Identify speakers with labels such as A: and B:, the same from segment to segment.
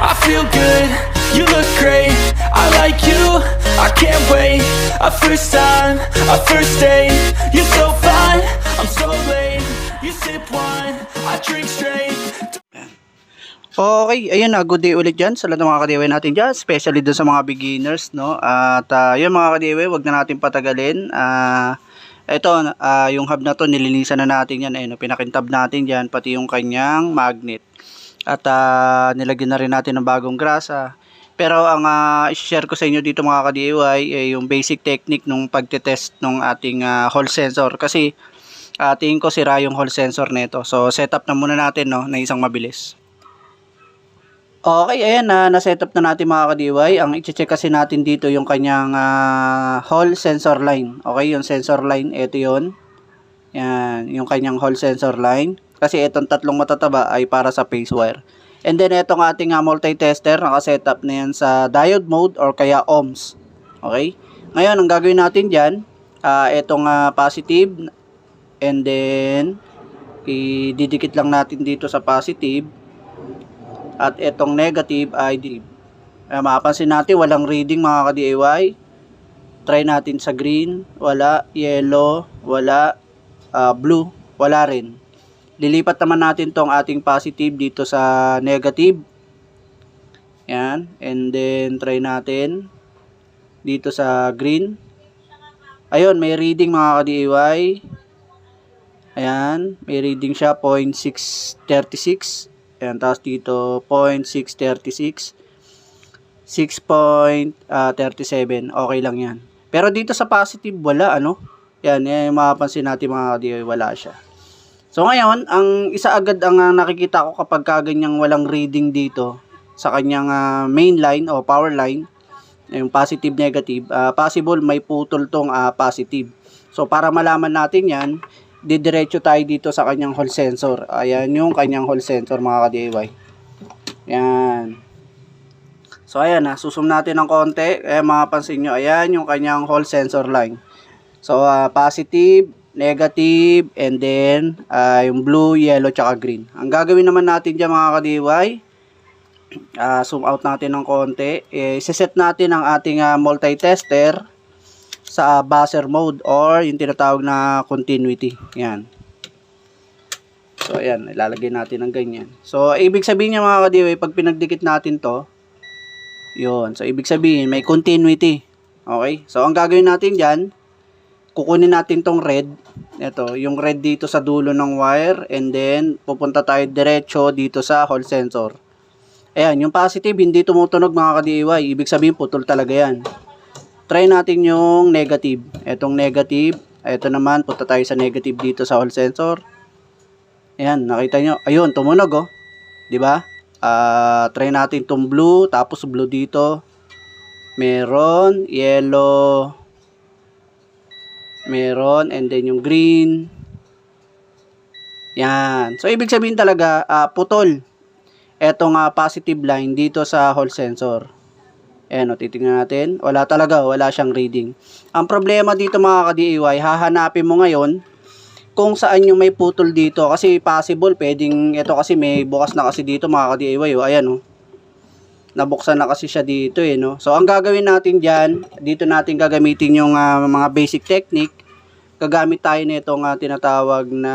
A: I feel good, you look great. I like you, I can't wait. A first time, a first date. You're so fine, I'm so late. You sip wine, I drink straight.
B: Okay, ayun na, good day ulit dyan sa lahat ng mga kadiway natin dyan, especially dun sa mga beginners, no? At ah, yun mga kadiway, wag na natin patagalin. Ah, ito, ah, yung hub na to, nilinisan na natin yan, ayun, pinakintab natin dyan, pati yung kanyang magnet. At ah, nilagyan na rin natin ng bagong grasa. Pero ang ah, i-share ko sa inyo dito mga ka-DIY ay yung basic technique nung pagte-test ng ating ah, hall sensor. Kasi ah, tingin ko sira yung hall sensor nito. So setup na muna natin no, na isang mabilis. Okay, ayan na, na-setup na natin mga ka-DIY. Ang i-check kasi natin dito yung kanyang ah, hall sensor line. Okay, yung sensor line, ito yun. Yan, yung kanyang hall sensor line. Kasi itong tatlong matataba ay para sa phase wire. And then itong ating uh, multi-tester, naka-setup na yan sa diode mode or kaya ohms. Okay? Ngayon, ang gagawin natin dyan, ah, itong ah, positive, and then, ididikit lang natin dito sa positive, at itong negative ay di. Uh, mapapansin natin, walang reading mga ka-DIY. Try natin sa green, wala, yellow, wala, ah, blue, wala rin. Lilipat naman natin tong ating positive dito sa negative. Yan. And then, try natin dito sa green. Ayun, may reading mga ka-DIY. Ayan, may reading siya 0.636. Ayan, tapos dito 0.636. 6.37. Okay lang yan. Pero dito sa positive, wala ano. Yan, yan yung mapapansin natin mga ka-DIY, wala siya. So ngayon, ang isa agad ang ah, nakikita ko kapag kaganyang walang reading dito sa kanyang ah, main line o power line, yung positive negative, ah, possible may putol tong ah, positive. So para malaman natin 'yan, didiretso tayo dito sa kanyang hall sensor. Ayan yung kanyang hall sensor mga ka-DIY. Yan. So ayan na, susum natin ng konti. Eh mapapansin nyo, ayan yung kanyang hall sensor line. So ah, positive, negative, and then ah, yung blue, yellow, tsaka green. Ang gagawin naman natin dyan mga ka-DIY, ah, zoom out natin ng konti. Eh, set natin ang ating ah, multi-tester sa buzzer mode or yung tinatawag na continuity. Yan. So, ayan. Ilalagay natin ng ganyan. So, ibig sabihin niya mga ka-DIY, pag pinagdikit natin to, yun. So, ibig sabihin, may continuity. Okay? So, ang gagawin natin dyan, kukunin natin tong red. Ito, yung red dito sa dulo ng wire. And then, pupunta tayo diretso dito sa hall sensor. Ayan, yung positive, hindi tumutunog mga ka-DIY. Ibig sabihin, putol talaga yan. Try natin yung negative. Etong negative. Ito naman, punta tayo sa negative dito sa hall sensor. Ayan, nakita nyo. Ayun, tumunog oh. ba? Ah, try natin tong blue, tapos blue dito. Meron, yellow. Meron, and then yung green. Yan. So, ibig sabihin talaga, ah, putol. Etong ah, positive line dito sa hall sensor. Ayan o, natin. Wala talaga, wala siyang reading. Ang problema dito mga ka-DIY, hahanapin mo ngayon kung saan yung may putol dito. Kasi possible, pwedeng, ito kasi may bukas na kasi dito mga ka-DIY. O, ayan o. Nabuksan na kasi siya dito eh, no? So, ang gagawin natin dyan, dito natin gagamitin yung ah, mga basic technique. Gagamit tayo nitong uh, tinatawag na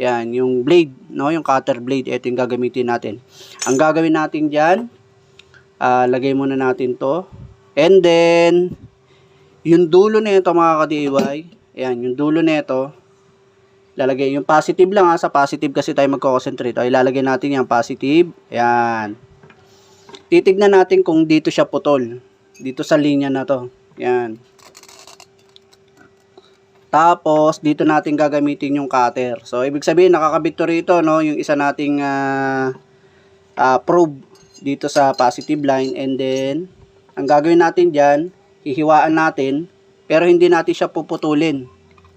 B: yan, yung blade, no? Yung cutter blade, ito yung gagamitin natin. Ang gagawin natin dyan, ah, lagay muna natin to. And then, yung dulo na ito mga ka-DIY, ayan, yung dulo na ito, lalagay yung positive lang ha, sa positive kasi tayo magko-concentrate. Ay, ilalagay natin yung positive, ayan. Titignan natin kung dito siya putol. Dito sa linya na to. Ayan. Tapos, dito natin gagamitin yung cutter. So, ibig sabihin, nakakabit to rito, no? Yung isa nating ah, ah, probe dito sa positive line. And then, ang gagawin natin dyan, hihiwaan natin, pero hindi natin siya puputulin.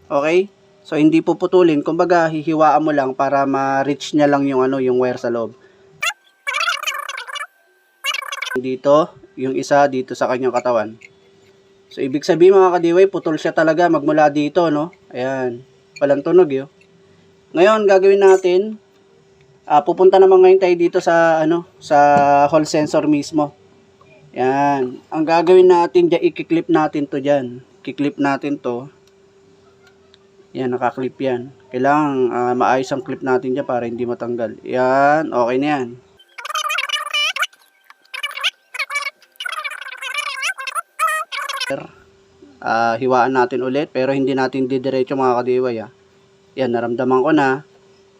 B: Okay? So, hindi puputulin. Kumbaga, hihiwaan mo lang para ma-reach niya lang yung, ano, yung wire sa loob. Dito, yung isa dito sa kanyang katawan. So, ibig sabihin mga kadiway, putol siya talaga magmula dito, no? Ayan. Walang tunog, yun. Ngayon, gagawin natin, Ah, pupunta naman ngayon tayo dito sa ano, sa hall sensor mismo. Yan. Ang gagawin natin diyan, i-clip natin to diyan. Kiklip natin to. Yan, nakaklip yan. Kailangan ah, maayos ang clip natin diyan para hindi matanggal. Yan, okay na yan. Ah, hiwaan natin ulit pero hindi natin didiretso mga kadiway ah. Yan, naramdaman ko na.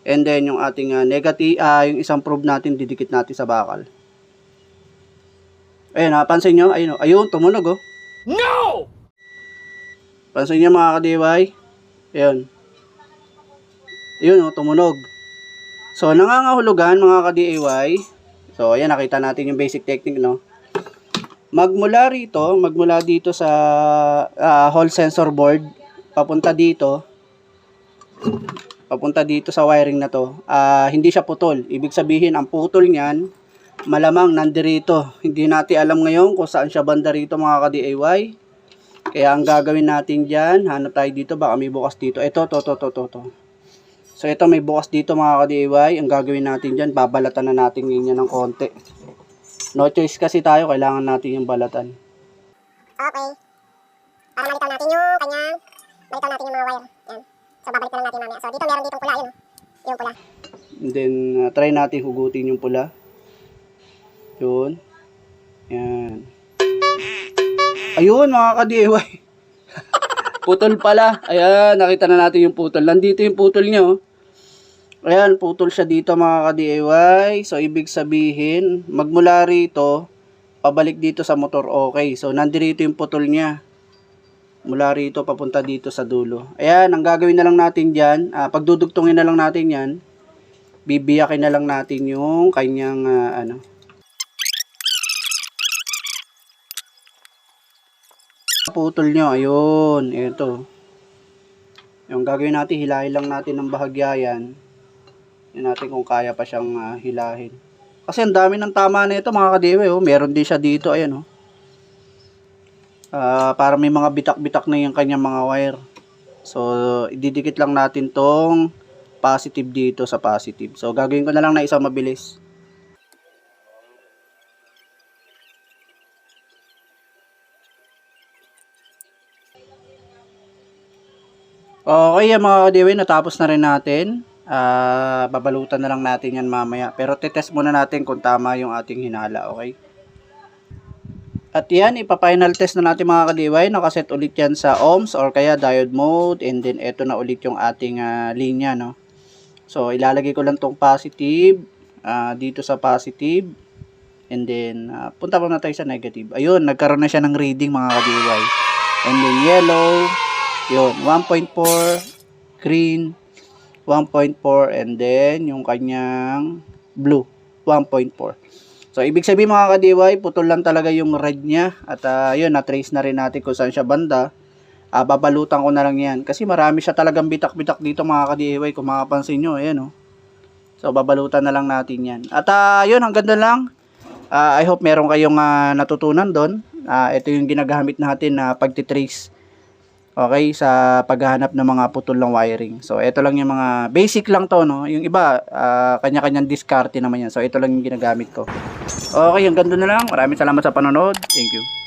B: And then yung ating ah, negative, ah, yung isang probe natin didikit natin sa bakal. Ayun, napansin nyo? Ayun, oh. ayun, tumunog oh.
A: No!
B: Pansin nyo mga kadiway? Ayun. Ayun oh, tumunog. So, nangangahulugan mga ka-DIY. So, ayan, nakita natin yung basic technique, no? Magmula rito, magmula dito sa ah, hall sensor board, papunta dito, papunta dito sa wiring na to, ah, hindi siya putol. Ibig sabihin, ang putol niyan, malamang nandirito. Hindi natin alam ngayon kung saan siya banda rito mga ka-DIY. Kaya ang gagawin natin dyan, hanap tayo dito, baka may bukas dito. Ito, to, to, to, to, to. So ito may bukas dito mga ka-DIY. Ang gagawin natin dyan, babalatan na natin ngayon ng konti. No choice kasi tayo, kailangan natin yung balatan.
C: Okay. Para malitaw natin yung kanyang, malitaw natin yung mga wire. Yan. So, babalik na lang natin mamaya. So, dito meron ditong pula, yun. Yung pula.
B: And then, uh, try natin hugutin yung pula. Yun. Yan. Ayun, mga ka-DIY. putol pala. Ayan, nakita na natin yung putol. Nandito yung putol niya, oh. Ayan, putol siya dito, mga ka-DIY. So, ibig sabihin, magmula rito, pabalik dito sa motor, okay. So, nandito yung putol niya. Mula rito, papunta dito sa dulo. Ayan, ang gagawin na lang natin dyan, ah, pagdudugtungin na lang natin yan, bibiyakin na lang natin yung kanyang ah, ano putol nyo ayun ito yung gagawin natin hilahin lang natin ng bahagya yan yun natin kung kaya pa siyang ah, hilahin kasi ang dami ng tama na ito mga kadiwe oh. meron din siya dito ayan oh Ah, para may mga bitak-bitak na yung kanyang mga wire so ididikit lang natin tong positive dito sa positive. So, gagawin ko na lang na isang mabilis. Okay, yan mga kadiwi, natapos na rin natin. Ah, babalutan na lang natin yan mamaya. Pero titest muna natin kung tama yung ating hinala, okay? At yan, ipa-final test na natin mga kadiway. Nakaset ulit yan sa ohms or kaya diode mode. And then, ito na ulit yung ating ah, linya, no? So, ilalagay ko lang tong positive ah, dito sa positive. And then, ah, punta pa na tayo sa negative. Ayun, nagkaroon na siya ng reading mga kadiway. And then, yellow. Yun, 1.4. Green. 1.4. And then, yung kanyang blue. 1.4. So, ibig sabihin mga kadiway, putol lang talaga yung red niya. At ah, yun, na-trace na rin natin kung saan siya banda. Ah, babalutan ko na lang yan. Kasi marami siya talagang bitak-bitak dito mga ka-DIY. Kung makapansin nyo, ayan oh. So, babalutan na lang natin yan. At ah, yun, hanggang doon lang. Ah, I hope meron kayong ah, natutunan doon. Ah, ito yung ginagamit natin na pagtitrace. Okay, sa paghahanap ng mga putol ng wiring. So, ito lang yung mga basic lang to, no? Yung iba, ah, kanya-kanyang diskarte naman yan. So, ito lang yung ginagamit ko. Okay, hanggang doon na lang. Maraming salamat sa panonood. Thank you.